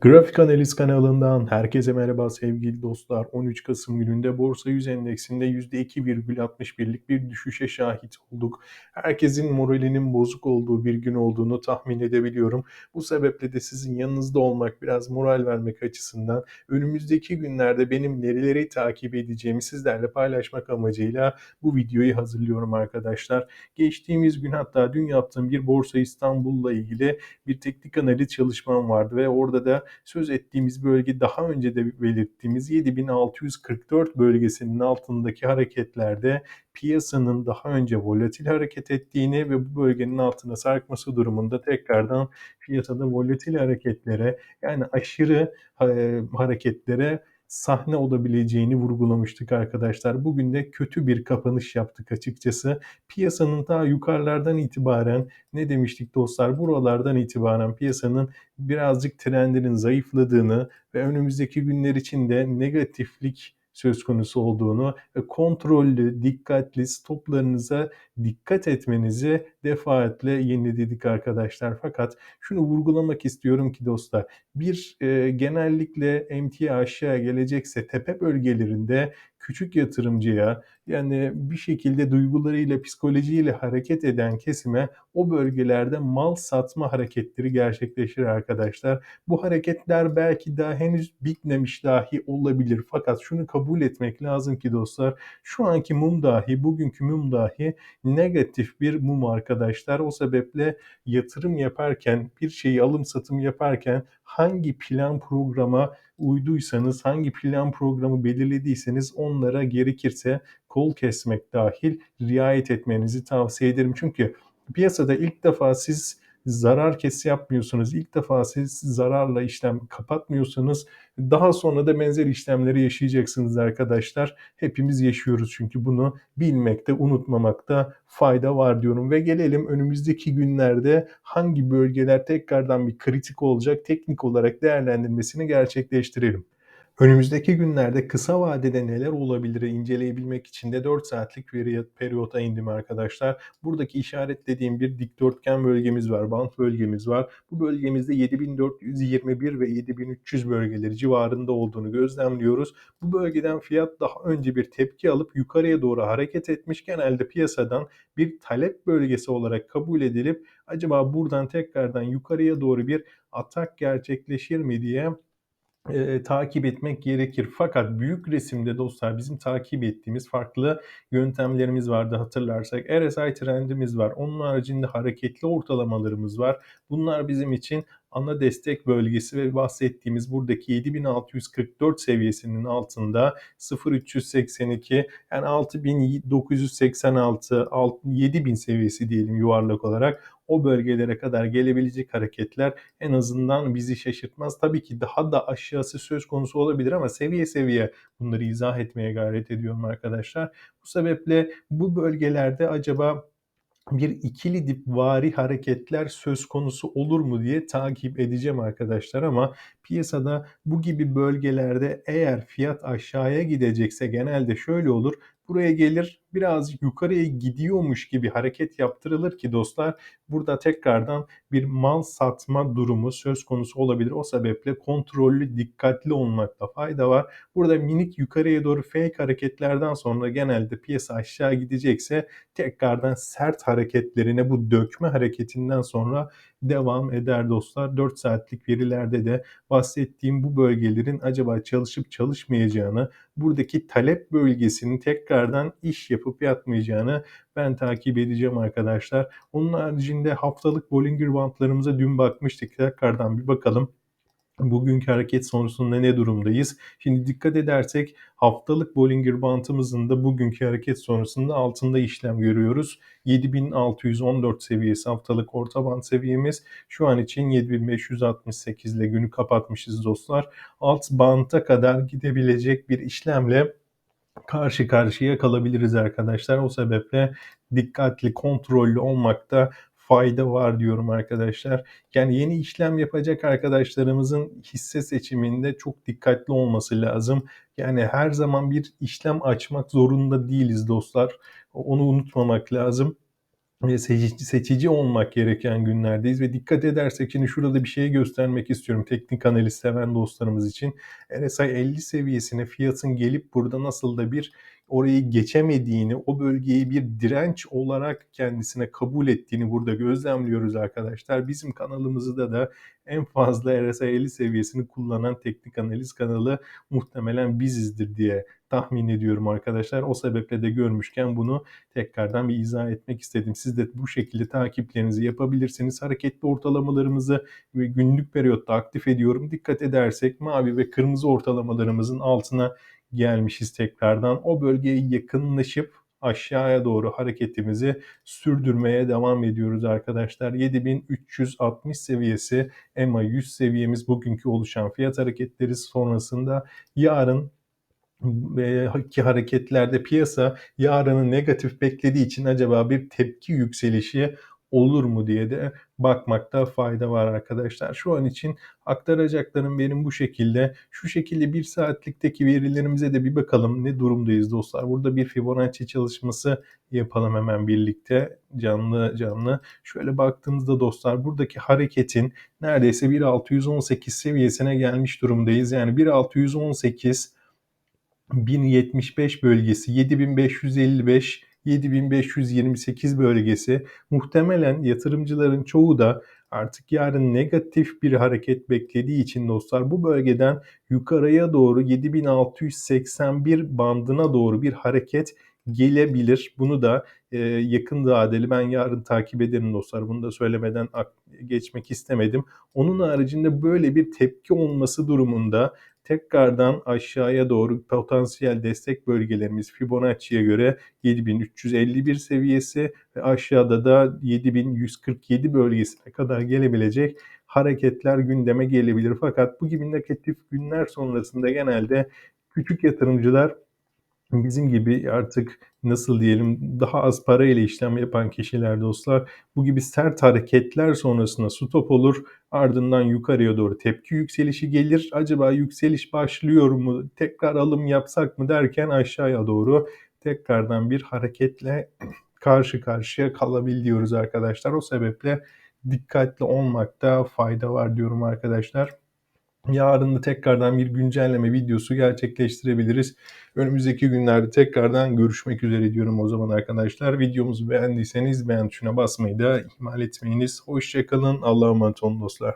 Grafik Analiz kanalından herkese merhaba sevgili dostlar. 13 Kasım gününde Borsa 100 endeksinde %2,61'lik bir düşüşe şahit olduk. Herkesin moralinin bozuk olduğu bir gün olduğunu tahmin edebiliyorum. Bu sebeple de sizin yanınızda olmak, biraz moral vermek açısından önümüzdeki günlerde benim nereleri takip edeceğimi sizlerle paylaşmak amacıyla bu videoyu hazırlıyorum arkadaşlar. Geçtiğimiz gün hatta dün yaptığım bir Borsa İstanbul'la ilgili bir teknik analiz çalışmam vardı ve orada da söz ettiğimiz bölge daha önce de belirttiğimiz 7644 bölgesinin altındaki hareketlerde piyasanın daha önce volatil hareket ettiğini ve bu bölgenin altına sarkması durumunda tekrardan piyasada volatil hareketlere yani aşırı hareketlere sahne olabileceğini vurgulamıştık arkadaşlar. Bugün de kötü bir kapanış yaptık açıkçası. Piyasanın daha yukarılardan itibaren ne demiştik dostlar? Buralardan itibaren piyasanın birazcık trendinin zayıfladığını ve önümüzdeki günler için de negatiflik söz konusu olduğunu ve kontrollü, dikkatli stoplarınıza dikkat etmenizi defaatle yeniledik arkadaşlar. Fakat şunu vurgulamak istiyorum ki dostlar, bir e, genellikle emtia aşağı gelecekse tepe bölgelerinde küçük yatırımcıya yani bir şekilde duygularıyla, psikolojiyle hareket eden kesime o bölgelerde mal satma hareketleri gerçekleşir arkadaşlar. Bu hareketler belki daha henüz bitmemiş dahi olabilir. Fakat şunu kabul etmek lazım ki dostlar şu anki mum dahi, bugünkü mum dahi negatif bir mum arkadaşlar. O sebeple yatırım yaparken, bir şeyi alım satım yaparken hangi plan programa uyduysanız, hangi plan programı belirlediyseniz onlara gerekirse kol kesmek dahil riayet etmenizi tavsiye ederim. Çünkü piyasada ilk defa siz zarar kesi yapmıyorsunuz. İlk defa siz zararla işlem kapatmıyorsanız daha sonra da benzer işlemleri yaşayacaksınız arkadaşlar. Hepimiz yaşıyoruz çünkü bunu bilmekte, unutmamakta fayda var diyorum. Ve gelelim önümüzdeki günlerde hangi bölgeler tekrardan bir kritik olacak teknik olarak değerlendirmesini gerçekleştirelim. Önümüzdeki günlerde kısa vadede neler olabilir inceleyebilmek için de 4 saatlik bir periyota indim arkadaşlar. Buradaki işaretlediğim bir dikdörtgen bölgemiz var, band bölgemiz var. Bu bölgemizde 7421 ve 7300 bölgeleri civarında olduğunu gözlemliyoruz. Bu bölgeden fiyat daha önce bir tepki alıp yukarıya doğru hareket etmiş. Genelde piyasadan bir talep bölgesi olarak kabul edilip acaba buradan tekrardan yukarıya doğru bir atak gerçekleşir mi diye e, takip etmek gerekir. Fakat büyük resimde dostlar bizim takip ettiğimiz farklı yöntemlerimiz vardı hatırlarsak. RSI trendimiz var. Onun haricinde hareketli ortalamalarımız var. Bunlar bizim için ana destek bölgesi ve bahsettiğimiz buradaki 7644 seviyesinin altında 0382 yani 6986 7000 seviyesi diyelim yuvarlak olarak o bölgelere kadar gelebilecek hareketler en azından bizi şaşırtmaz. Tabii ki daha da aşağısı söz konusu olabilir ama seviye seviye bunları izah etmeye gayret ediyorum arkadaşlar. Bu sebeple bu bölgelerde acaba bir ikili dip vari hareketler söz konusu olur mu diye takip edeceğim arkadaşlar ama piyasada bu gibi bölgelerde eğer fiyat aşağıya gidecekse genelde şöyle olur. Buraya gelir birazcık yukarıya gidiyormuş gibi hareket yaptırılır ki dostlar burada tekrardan bir mal satma durumu söz konusu olabilir. O sebeple kontrollü dikkatli olmakta fayda var. Burada minik yukarıya doğru fake hareketlerden sonra genelde piyasa aşağı gidecekse tekrardan sert hareketlerine bu dökme hareketinden sonra devam eder dostlar. 4 saatlik verilerde de bahsettiğim bu bölgelerin acaba çalışıp çalışmayacağını, buradaki talep bölgesinin tekrardan iş yapıp yapmayacağını ben takip edeceğim arkadaşlar. Onun haricinde haftalık Bollinger Bandlarımıza dün bakmıştık. Tekrardan bir bakalım bugünkü hareket sonrasında ne durumdayız? Şimdi dikkat edersek haftalık Bollinger Bandımızın da bugünkü hareket sonrasında altında işlem görüyoruz. 7614 seviyesi haftalık orta band seviyemiz. Şu an için 7568 ile günü kapatmışız dostlar. Alt banta kadar gidebilecek bir işlemle karşı karşıya kalabiliriz arkadaşlar. O sebeple dikkatli, kontrollü olmakta fayda var diyorum arkadaşlar. Yani yeni işlem yapacak arkadaşlarımızın hisse seçiminde çok dikkatli olması lazım. Yani her zaman bir işlem açmak zorunda değiliz dostlar. Onu unutmamak lazım. ve seçici seçici olmak gereken günlerdeyiz ve dikkat edersek şimdi şurada bir şey göstermek istiyorum teknik analiz seven dostlarımız için. RSI 50 seviyesine fiyatın gelip burada nasıl da bir orayı geçemediğini, o bölgeyi bir direnç olarak kendisine kabul ettiğini burada gözlemliyoruz arkadaşlar. Bizim kanalımızda da en fazla RSI 50 seviyesini kullanan teknik analiz kanalı muhtemelen bizizdir diye tahmin ediyorum arkadaşlar. O sebeple de görmüşken bunu tekrardan bir izah etmek istedim. Siz de bu şekilde takiplerinizi yapabilirsiniz. Hareketli ortalamalarımızı ve günlük periyotta aktif ediyorum. Dikkat edersek mavi ve kırmızı ortalamalarımızın altına gelmişiz tekrardan. O bölgeye yakınlaşıp aşağıya doğru hareketimizi sürdürmeye devam ediyoruz arkadaşlar. 7360 seviyesi EMA 100 seviyemiz bugünkü oluşan fiyat hareketleri sonrasında yarın ki hareketlerde piyasa yarını negatif beklediği için acaba bir tepki yükselişi olur mu diye de bakmakta fayda var arkadaşlar. Şu an için aktaracaklarım benim bu şekilde. Şu şekilde bir saatlikteki verilerimize de bir bakalım ne durumdayız dostlar. Burada bir Fibonacci çalışması yapalım hemen birlikte canlı canlı. Şöyle baktığımızda dostlar buradaki hareketin neredeyse 1.618 seviyesine gelmiş durumdayız. Yani 1.618 1075 bölgesi, 7555, 7528 bölgesi muhtemelen yatırımcıların çoğu da artık yarın negatif bir hareket beklediği için dostlar bu bölgeden yukarıya doğru 7681 bandına doğru bir hareket gelebilir. Bunu da e, yakın vadeli ben yarın takip ederim dostlar. Bunu da söylemeden geçmek istemedim. Onun haricinde böyle bir tepki olması durumunda tekrardan aşağıya doğru potansiyel destek bölgelerimiz Fibonacci'ye göre 7351 seviyesi ve aşağıda da 7147 bölgesine kadar gelebilecek hareketler gündeme gelebilir. Fakat bu gibi negatif günler sonrasında genelde küçük yatırımcılar bizim gibi artık nasıl diyelim daha az para ile işlem yapan kişiler dostlar bu gibi sert hareketler sonrasında stop olur ardından yukarıya doğru tepki yükselişi gelir. Acaba yükseliş başlıyor mu tekrar alım yapsak mı derken aşağıya doğru tekrardan bir hareketle karşı karşıya kalabiliyoruz arkadaşlar. O sebeple dikkatli olmakta fayda var diyorum arkadaşlar. Yarın da tekrardan bir güncelleme videosu gerçekleştirebiliriz. Önümüzdeki günlerde tekrardan görüşmek üzere diyorum o zaman arkadaşlar. Videomuzu beğendiyseniz beğen tuşuna basmayı da ihmal etmeyiniz. Hoşçakalın. Allah'a emanet olun dostlar.